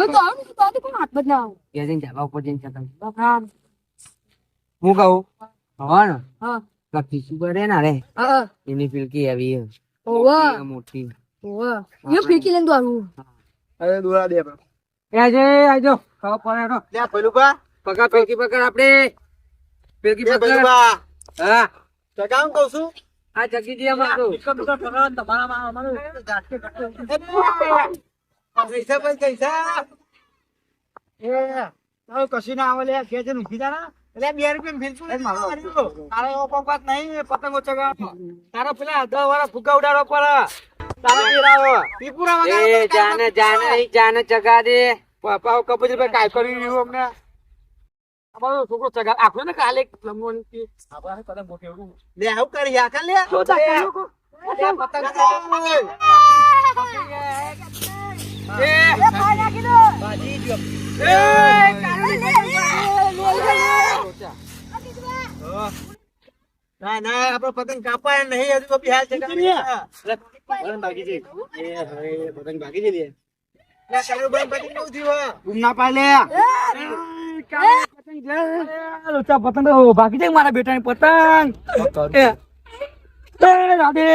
એવું તો આવું તો તો કોઈ હાથ જ ના જઈને ધાબા ઉપર જઈને ચકમ હા હું કહું? હા હા. કપી સુગર રે ના રે? હા એની ફિલકી આવી ઓવા. મોટી. ઓવા. એ ફીકી લઈને તો અરે દોરા દે આપણે. આજે આજો. ખાવા પડે હેડો. લે પકડ ફિલકી પકડ આપણે ફિલકી પકડ. હા. ચગાવ કહું છું. આ જગીજી અમારું. પૈસા પણ પૈસા એ તારું કશું ના આવે લે જઈને ઊંઘી જા ને. એટલે બે રૂપિયા મારું. તારો એવો પંપાત નહીં પતંગો ચગાવવાનો. તારો પેલા દસ વાળા ફુગ્ગા ઉડાડવા પડે તારો પીરાવો. પીપુરા એ વગાડો. જાને જાને નહીં જાને ચગા દે પપ્પા કપૂર ભાઈ કાંઈ કરી રહ્યું અમને અમારો છોકરો આખો ને કાલે લે. ના. ના આપડે પતંગ કાપાય નહીં હજુ બિહાર છે. પતંગ ભાગી હવે પતંગ ભાગી પતંગ ના પતંગ તો ભાગી જાય મારા બેટાની પતંગ. એ. એ રાધે.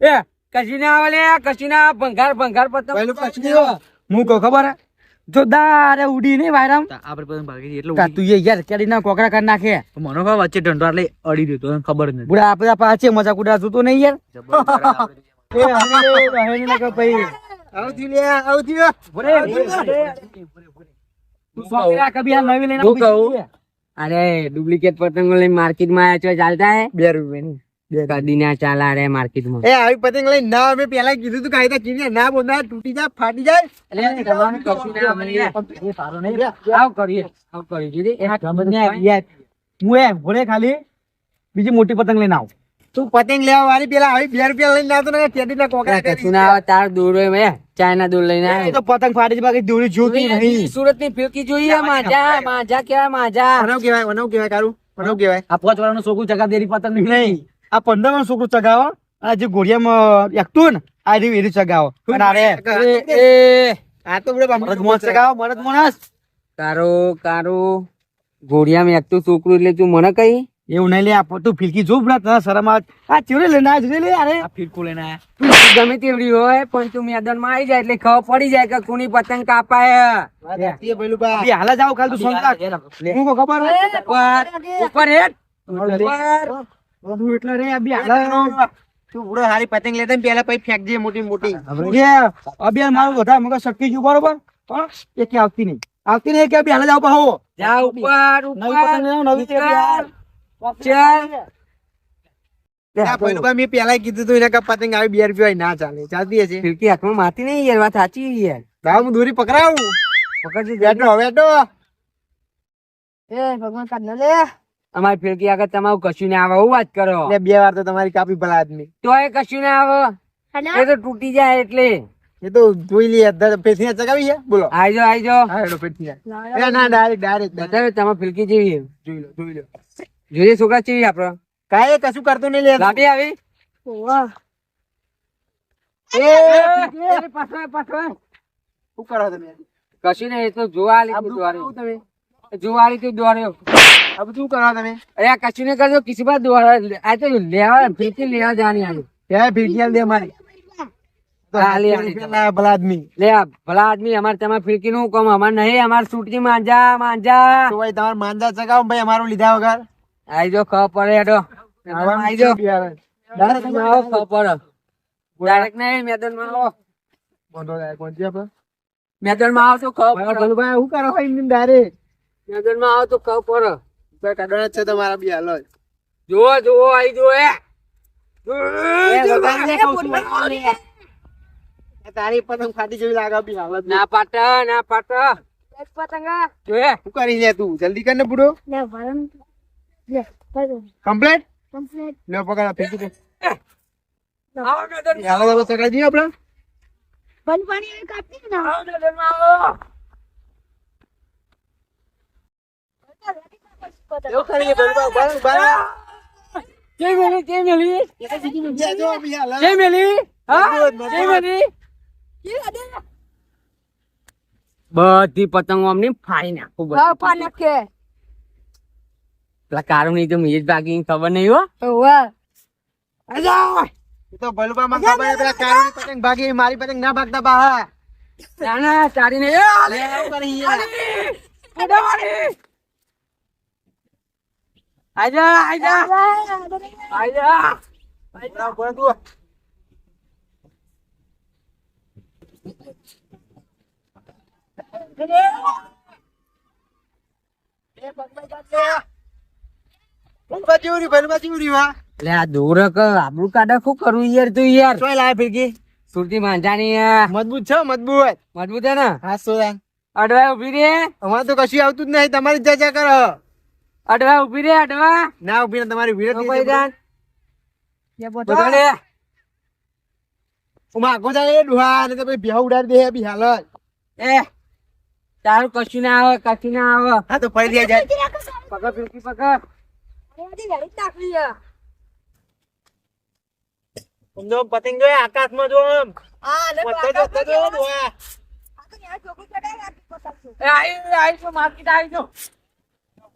એ. કશી ના આવે લે કશી ભંગાર ભંગાર પતંગ પહેલું કશું હું કહું ખબર હે? જો દારે ઉડી નહીં વાયરામ. આપણે પતંગ ભાગી એટલે કા તું યાર કેડી ના કોકરા કરી નાખે. મને ખબર વચ્ચે ઢંઢો એટલે અડી દીધો એને ખબર નથી. બુડા આપણે પાછે મજા કુડા જોતો નહીં યાર? એ હે હે ના કે ભાઈ. આવું થયું લે, આવું થયું. તું સોકરા કભી આ નવી લઈને હું કહું? અરે ડુપ્લિકેટ પતંગો લઈને માર્કેટમાં આવ્યા છો ચાલતા હે? બે રૂપિયાની. કદી ના ચાલા રે માર્કેટ એ આવી પતંગ લઈને ના અમે પેલા કીધું તું કાયદા કીધું ના બોલના તૂટી જાય ફાટી જાય. એટલે તમારું કશું ના મળે. એ નહીં આવ કરીએ આવ કરીએ. જીદી. એ યાર હું એમ ભોળે ખાલી બીજી મોટી પતંગ લઈને આવ. તું પતંગ લેવા વાળી પેલા આવી બે રૂપિયા લઈને આવતો ને ટેડી ના કોકરા કશું ના આવે તાર દૂર હોય મેં ચાઇના દૂર લઈને આવે તો પતંગ ફાટી બાકી દોરી જોતી નહીં. સુરતની ફેકી જોઈએ માજા માજા કેવાય માજા? વનવ કેવાય વનવ કેવાય કારું. કેવાય આ પાંચ વાળાનું છોકરું ચગા દેરી પતંગ નહીં. આ પંદર વાળું છોકરું ચગાવો. આ જે ગોળિયામાં એકતું ને આ રીતે એરી ચગાવો. અને અરે એ આ તો બડે મરદ મોણસ ચગાવો મરદ મોનસ કારો કારો. ગોળિયામાં એકતું છોકરું એટલે તું મને કહી? એવું નહીં લે આ તું ફિરકી જો બડા તને શરમ આવે. આ ચેવડે લઈને આ જોઈ લે અરે આ ફિરકું લઈને તું ગમે તેવડી હોય પણ તું મેદાનમાં આવી જાય એટલે ખબર પડી જાય કે કોની પતંગ કાપાય. હાલ જાવ કાલ તું સંતા હું કો ખબર? ઉપર ઉપર હેઠ ઉપર. બધું એટલે રે તું બુડો હારી પતંગ લેતા ને પેલા પછી ફેંકજે મોટી મોટી. જે અભી મારું વધારે મગજ શક્તિ ગયું બરોબર? પણ એ કે આવતી નહીં. આવતી નહીં કે અભી હાલ જ પાહો જા ઉપર નવી પતંગ લઈ નવી તે અભી હાલ. ચાલ આ પેલું બા મેં પેલા કીધું તું એને કે પતંગ આવી બે રૂપિયા ના ચાલે. ચાલતી હશે. ફિરકી હાથમાં માતી નહીં યાર વાત સાચી યાર. લાવ હું દોરી પકડાવું. પકડજે બેઠો બેઠો. ભગવાન કાઢ ન લે. અમારી ફિરકી આગળ તમારું કશું ના આવે હું વાત કરો. એટલે બે વાર તો તમારી કાપી ભલા આદમી. તોય કશું ના આવે. એ તો તૂટી જાય એટલે. એ તો જોઈ લઈએ પેથીને ચગાવી છે બોલો. આઈજો હા હેડો એ ના ડાયરેક્ટ ડાયરેક્ટ બતાવે તમે ફિરકી જેવી જોઈ લો જોઈ લો. જોઈએ છોકરા ચેવી આપડે. કાંઈ કશું કરતું નહીં લે. લાંબી આવી? ઓવા. એ, પાછળ, પાછળ. શું કરો તમે? કશું નહીં એ તો જોવા લીધું તું જોવા લીધું દોર્યો દોડ્યો. આ બધું કરો તમે? અરે આ કશું નહીં કરજો કિસી બાદ આ તો લેવા ફિરકી લેવા જવાની આવી ક્યાં ફિરકી દે મારી? ભલા આદમી લે ભલા આદમી અમારે તમારે ફિરકી નું કામ અમારે નહીં અમારે સૂટજી માંજા માંજા. તો ભાઈ તમારે માંદા ચગાવો ભાઈ અમારું લીધા વગર. આઈ જો ખબર પડે હેડો. આઈ જો ડાયરેક્ટ આવો ખબર પડે. ડાયરેક્ટ નહીં મેદાનમાં આવો. બોંધો લાય, પહોંચી આપણે. મેદાનમાં આવો તો ખબર પડે. કરો ભાઈ મેદાનમાં આવો તો ખબર પડે. કાઢવાના છે તમારા બી હાલો. જ. જુઓ જુઓ આઈ જો એ ને તારી પતંગ ફાટી જેવી લાગે બી હાલત ના પાટ ના પાટ એક પતંગા જોયે શું કરી છે તું? જલ્દી કર ને બુડો. લે ભરણ લે કમ્પ્લેટ કમ્પ્લીટ લે પકડ ફેંકી દે. આવો મેદાન હાલો સકાઈ દી આપણે. બંધ પાણી કાપી ના. આવો માં આવો. એવું કરી લે ભલુભાઈ, બસ, બસ. ali, મેલી ali. મજબૂત, મજબૂત. જય મેલી. બધી પતંગો અમને ફાડી નાખું બધું. ફાડી નાખે. પેલા કારું નહીં તો મીજ ભાગી ખબર નહીં હો. તો ભલુભા માં ખબર પેલા કારુની પતંગ ભાગી મારી પતંગ ના ભાગતા બા. ના ના ચારી નહીં યાર. આજા આજા આજા બરાબર, તું. મજબૂત છે મજબૂત. મજબૂત હે ને? હા શું અડવા ઊભી રે? અમારે તો કશું આવતું જ નહીં તમારી જજા કરો. અડવા ઊભી રે અડવા. ના ઊભી ને તમારી વિરોધ તો કોઈ જાન બધા લે આખો જાય ડુહા ને તો ભેહું ઉડાડી દે બી હાલ એ તારું કશું ના આવે કશું ના આવે. હા તો પડી જાય. પકડ ફિરકી પકડ. પતંગ જો આકાશમાં જો આમ. વધતો જો, વધતો જો, ડુહા. એ આઈ આઈ તો માર્કેટ આવી જો.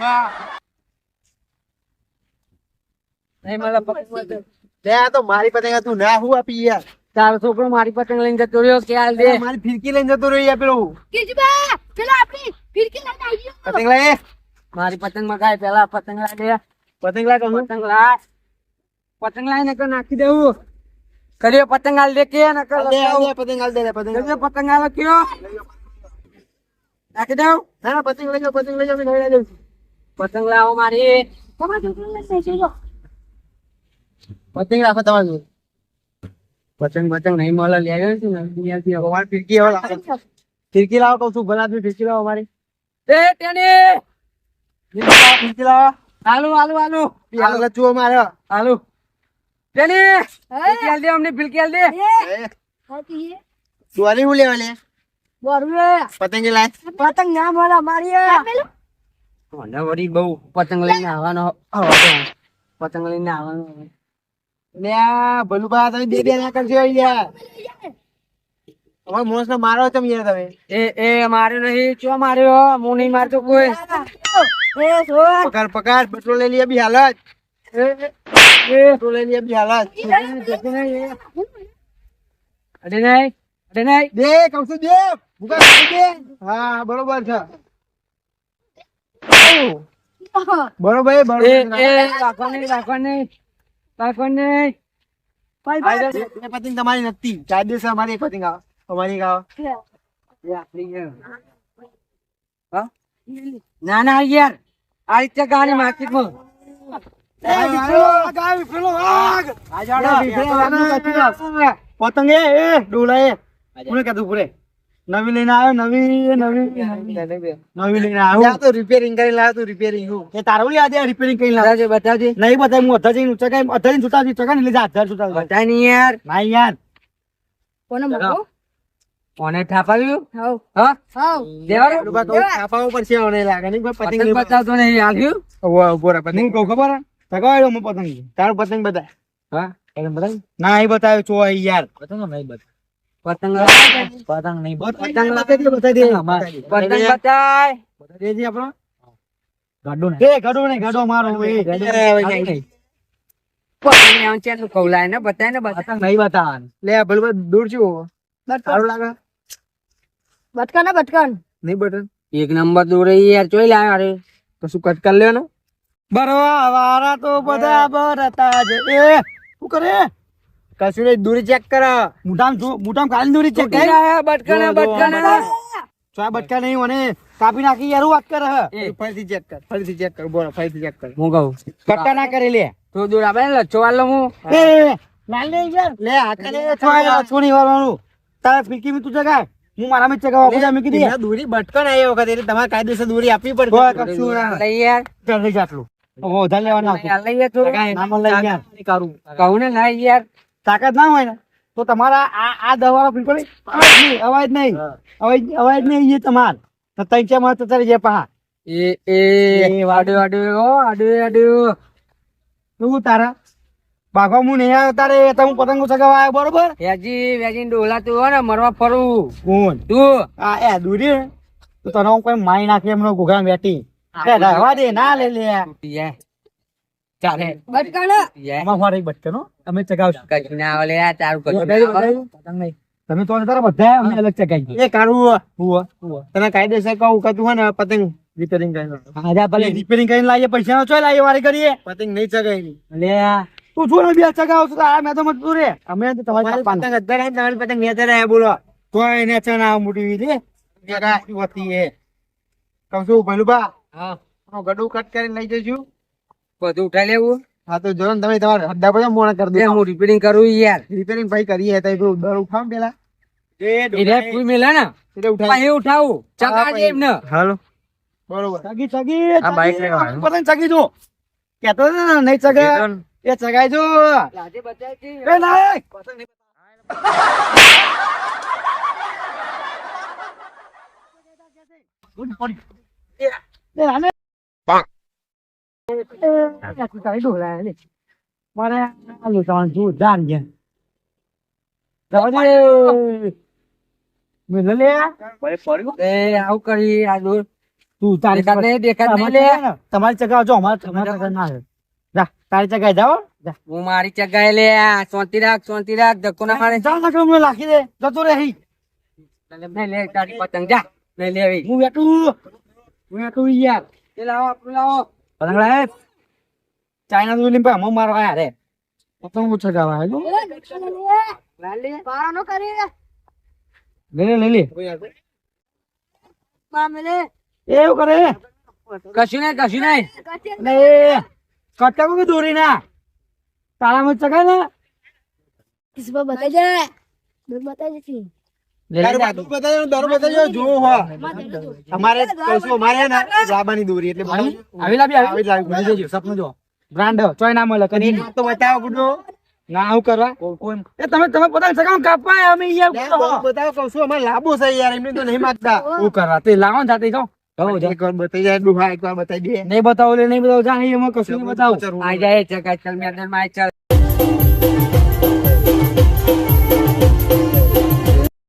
વાહ. મને પકડ લે, તો મારી પતંગ તું ના હું આપી યાર? તારો છોકરો મારી પતંગ લઈને જતો રહ્યો કે હાલ દે મારી ફિરકી લઈને જતો રહ્યો યાર પેલું. કીજબા પેલા આપણી ફિરકી લઈને આવ્યો પતંગ લાય મારી પતંગમાં ગાય પેલા પતંગ લાય દે પતંગ લાય કહું પતંગ લા પતંગ લાય ને નાખી દેવું કર્યો પતંગ આલ દે કે ને કર હાલ દે, દે, પતંગ આલ દે લે, પતંગ હાલ દે. પતંગ આલ કયો નાખી દઉં? ના પતંગ લઈ જાઓ પતંગ લઈ જાઓ મેં છું. પતંગ લાવો મારી. પતંગ રાખો તમારે. જોડે. પતંગ પતંગ નહીં મળે લઈ આવ્યો છે ને. અમારી ફિરકી હવે લાવો. ફિરકી લાવો કહું છું ભલા ફિરકી લાવો અમારી એ તેને ફિરકી લાવો, આલુ આલુ આલુ હાલ લચુઓ મારે. આલુ તેને ફિરકી હાલ દે અમને ફિરકી હાલ દે. દોરી હું લેવા લે? બરોબર પતંગ લાય પતંગ ના મળે મારી પેલું મને વળી બહુ પતંગ લઈને આવવાનો હતો. પતંગ લઈને આવવાનો હતો. લે આ ભલુભા તમે બે બે ના કરશો યાર અમારા મોણસ ને મારો તમે યાર તમે એ એ માર્યો નહીં ચો માર્યો હું નહીં મારતો કોઈ એ સોળ પગાર પગાર પેટ્રોલ લઈ લઈએ બી હાલ જ એ, એ, પેટ્રોલ લઈ લઈએ બી હાલ જ અડે નહીં અડે નહીં દે કહું છું દે ભૂકા કાઢી દે હા બરોબર છે. બરોબર બરોબર. રાખો નહીં રાખો નહીં રાખો નહીં. પતંગ તમારી નથી. કાયદેસર અમારી એક પતંગ આવે અમારી એક આવે. એ આપણી છે. હા? ના ના યાર. આ રીતે ગાડી માર્કેટમાં પતંગ એ ડોલા એ. કોને કીધું પૂરે નવી લઈને આવ્યો નવી નવી નવી. લઈને આવ્યો. તો રિપેરિંગ કરી લાવ્યો તું રિપેરિંગ એ તારો લે આજે રિપેરિંગ કરી લાવ્યો બતાવજે બતાવજે. નહીં બતાય હું અધા જઈને ચકાઈ અધા જઈને છૂટા છૂટા ને લીધા હાથ છૂટા બતાય નહીં યાર. ના યાર. કોને મૂકો કોને ઠાપાવ્યું હાઉ હા? હાઉ દેવાનું તો છાપાવું પડશે ઓને લાગે. નહીં ભાઈ પતંગ બતાવતો નહીં આવ્યું? ઊભો રહે. પતંગ કહું ખબર હે? ચગાવ્યો હું પતંગ. તારું પતંગ બતાય. હા? પતંગ? બતાય ના એ બતાવ્યો ચો યાર. પતંગ પતંગ પતંગ નહીં પતંગ બતાવી દે બતાવી દે પતંગ બતાય દેજી આપણો. ગાડો ને. એ ગાડો નહીં ગાડો મારો એ. પતંગ ને આમ ચેટલું કૌલાય ને બતાય ને બતાય નહીં બતાવવાનું. લે આ ભલવા દૂર છું સારું લાગે. બટકાન ના બટકાન. નહીં બટન. એક નંબર દૂર યાર ચોઈ લાવ્યો અરે તો શું કટ કરી લેવાનો? બરવા વારા તો બધા બરતા જ. એ શું કરે? કશું નહીં દૂરી ચેક કર. મુઠામ જો મુઠામ ખાલી દૂરી ચેક કર. બટકાના બટકાના ચા બટકા નહીં મને કાપી નાખી યાર વાત કર. ફરીથી ચેક કર ફરીથી ચેક કર બોલો ફરીથી ચેક કર. હું કહું? કટ્ટા ના કરી લે. તો દૂર આપણે લચ્છો વાળો હું. એ લે યાર લે આ કરે વાળવાનું તારા ફીકી તું જગા હું મારા માં ચગાવ આપું મેં કીધી દૂરી બટકણ આવી વખત એટલે તમારે કાયદેસર દૂરી આપવી પડે કોઈ કશું ના. લઈ યાર. ચાલ લઈ જાટલું હવે વધારે લેવાના લઈ યાર થોડું. નામ લઈ યાર. કહું ને ના યાર. તાકાત ના હોય ને તો તમારા આ આ દવાનો બિલકુલ અવાજ નહીં. અવાજ અવાજ નહીં એ તમાર. તો તઈ છે માં તો તારી જે પા એ એ વાડ્યો વાડ્યો ઓ વાડ્યો વાડ્યો તું તારા? બાઘો હું નહીં આવ્યો તારે તો હું પતંગો સગાવા આવ્યો બરોબર? વેજી વેજી ડોલા તું હો ને મરવા ફરું. કોણ તું. આ એ દૂરી તો તને હું કોઈ માઈ નાખે એમનો ઘોઘા વેટી. રહેવા દે ના લે લે. ચાલે. બટકાને જાય ફરી બચકે નો અમે ચગાવશું. કશું ના ઓલે આ તારું કશું ના પતંગ નહીં. તમે તો તારા બધા અમે અલગ ચગાવી એ કાઢવું તને કાયદેસર કહું કે તું હે ને પતંગ રિપેરિંગ કરી આજા ભલે. રિપેરિંગ કરીને લાવીએ પૈસા નો ચોય લાવીએ વારી કરીએ. પતંગ નહીં ચગાવી. લે તું છું ને બે ચગાવ છો આ મેં તો મત તું રે અમે તો તમારી પતંગ અત્યારે આવી, તમારી પતંગ નેચર આવ્યા બોલો. તો એને છે ના મોટી વીજળી. જરા હોતી એ? કહું છું ભલુબા હા. હું ગડું કટ કરીને લઈ જઈશું. બધું ઉઠાઈ લેવું. હા તો જો તમે તમારે હદ્દા બધા મોડા કરી દે હું રિપેરિંગ કરું યાર. રિપેરિંગ ભાઈ કરીએ તો પેલું દર ઉઠાવ પેલા. એટલે કોઈ મેલા ને? એટલે ઉઠાવ. પછી ઉઠાવું ચકાજે એમને. હાલો. બરોબર. ચગી ચગી આ બાઈક. લેવાનું. પતંગ ચગી જો. કેતો ને નહીં ચગે. એ ચગાઈ જો. લાજે બચાવજે. એ ના એ. એ આને. એ, આ તું તારી ડોલા લે. મારે આ લૂંટવાનું જોરદાર છે. જવા દે. મેલો લે. એ આવું કરી આ દૂર તું તારી નહીં દેખાત નહીં લે તમારી ચગાવ જો અમારે તમારી ચગાવ ના. જા તારી ચગાઈ જાઓ જા હું મારી ચગાય લે શાંતિ રાખ શાંતિ રાખ ધક્કો ના મારે જાઓ ના મને લાખી દે જતો રે અહીં. લે તારી પતંગ જા લે લે હું બેઠું હું બેઠું યાર એ લાવો આપણું લાવો પતંગ એ ચાઇના દૂર લીંબા હમ મારવા આયા રે પતંગ ઓછા જવા હે પારો નો કરી લે લે લે લે મામલે એ એવું કરે કશું નહીં કશું નહીં ને કટકા કો દોરી ના તારા મત ચગાય ને કિસ પર બતા જાય જતી અમારે કશું અમારે લાબાની દોરી એટલે આવી લાવી આવી. લાવી. લાવી સપનું જો. બ્રાન્ડ ચોય ના મળે અને એક કદી વાત તો બતાવો ગુડો. ના આવું કરવા. એ તમે તમે પતંગ ચગાવ કાપવા અમે યાર બતાવો, કહું છું, અમારે લાંબો છે યાર એમને તો નહીં માંગતા હું કરવા. તે લાવો ને જાતે વાર બતાવી એક વાર બતાવી દે. નહીં બતાવો લે નહીં બતાવો. જા અહીં એમાં કશું નહીં બતાવો. આ જાય ચગાય ચાલ મેદાનમાં ચાલ.